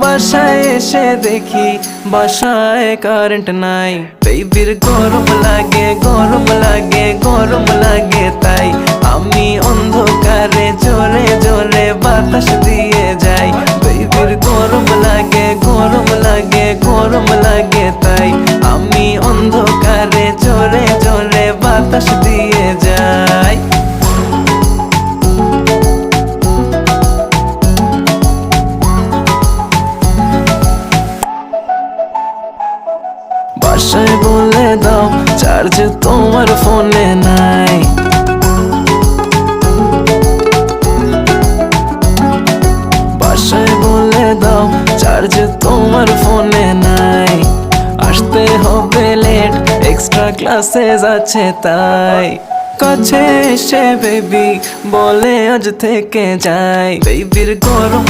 বাসায় এসে দেখি, বাসায় কারেন্ট নাই। বেবির গরম লাগে গরম লাগে গরম লাগে তাই। আমি অন্ধকারে জোরে জোরে বাতাস দিয়ে যাই। বেবির গরম লাগে গরম লাগে গরম লাগে তাই। আমি অন্ধকারে জোরে জোরে বাতাস দিয়ে যাই। বাসায় বলে দাও চার্জ তোমার ফোনে নাই। বাসায় বলে দাও চার্জ তোমার ফোনে নাই। আসতে হবে লেট এক্সট্রা ক্লাসেস আছে তাই। কাছে এসে বেবি বলে আজ থেকে যাই। বেবির গরম